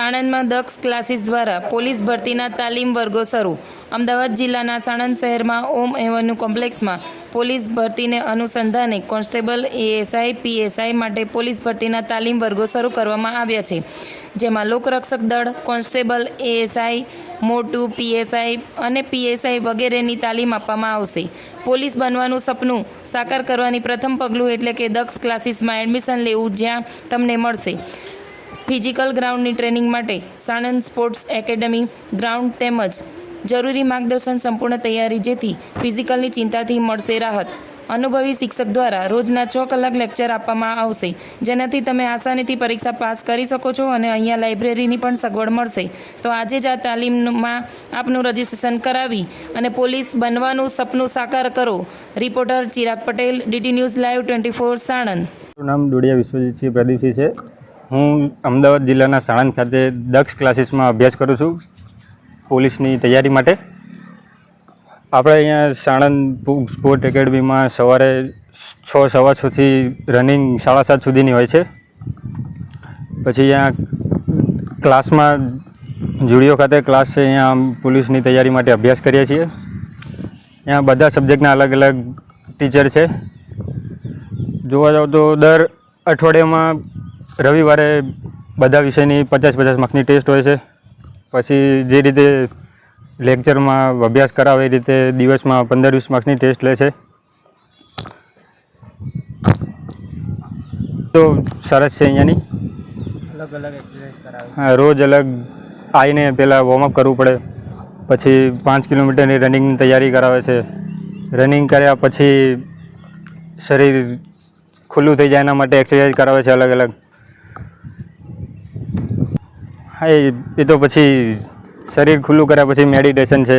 સાણંદમાં દક્ષ classes દ્વારા police ભરતીના તાલીમ વર્ગો શરૂ. અમદાવાદ જિલ્લાના સાણંદ શહેરમાં ઓમ એવન્યુ કોમ્પ્લેક્સમાં પોલીસ ભરતીને અનુસંધાને કોન્સ્ટેબલ એએસઆઈ, પીએસઆઈ માટે પોલીસ ભરતીના તાલીમ વર્ગો શરૂ કરવામાં આવ્યા છે. જેમાં લોકરક્ષક દળ, કોન્સ્ટેબલ એએસઆઈ, મોટું પીએસઆઈ અને પીએસઆઈ વગેરેની તાલીમ આપવામાં આવશે. પોલીસ બનવાનું સપનું સાકાર કરવાની પ્રથમ પગલું એટલે કે દક્ષ ક્લાસીસમાં એડમિશન લેવું જ્યાં તમને મળશે. ફિઝિકલ ગ્રાઉન્ડની ટ્રેનિંગ માટે સાણંદ સ્પોર્ટ્સ એકેડમી ગ્રાઉન્ડ તેમજ જરૂરી માર્ગદર્શન સંપૂર્ણ તૈયારી જેથી ફિઝિકલની ચિંતાથી મળશે રાહત. અનુભવી શિક્ષક દ્વારા રોજના છ કલાક લેક્ચર આપવામાં આવશે, જેનાથી તમે આસાનીથી પરીક્ષા પાસ કરી શકો છો અને અહીંયા લાઇબ્રેરીની પણ સગવડ મળશે. તો આજે જ આ તાલીમમાં આપનું રજિસ્ટ્રેશન કરાવી અને પોલીસ બનવાનું સપનું સાકાર કરો. Reporter Chirag Patel, DT news live twenty four Sanand. નામ ડોડિયા વિશ્વજીતસિંહ પ્રદીપસિંહ છે. હું અમદાવાદ જિલ્લાના સાણંદ ખાતે દક્ષ ક્લાસીસમાં અભ્યાસ કરું છું પોલીસની તૈયારી માટે. આપણે અહીંયા સાણંદ સ્પોર્ટ એકેડમીમાં સવારે છ, સવા છથી રનિંગ સાડા સાત સુધીની હોય છે. પછી અહીંયા ક્લાસમાં જુડિયો ખાતે ક્લાસ છે અહીંયા પોલીસની તૈયારી માટે અભ્યાસ કરીએ છીએ. અહીંયા બધા સબ્જેક્ટના અલગ અલગ ટીચર છે. જોવા જાવ તો દર અઠવાડિયામાં રવિવારે બધા વિષયની પચાસ પચાસ માર્કની ટેસ્ટ હોય છે. પછી જે રીતે લેક્ચરમાં અભ્યાસ કરાવે એ રીતે દિવસમાં પંદર વીસ માર્ક્સની ટેસ્ટ લે છે. તો સરસ છે અહીંયાની. રોજ અલગ આવીને પહેલાં વોર્મઅપ કરવું પડે. પછી પાંચ કિલોમીટરની રનિંગની તૈયારી કરાવે છે. રનિંગ કર્યા પછી શરીર ખુલ્લું થઈ જાય એના માટે એક્સરસાઇઝ કરાવે છે અલગ અલગ. એ એ તો પછી શરીર ખુલ્લું કર્યા પછી મેડિટેશન છે.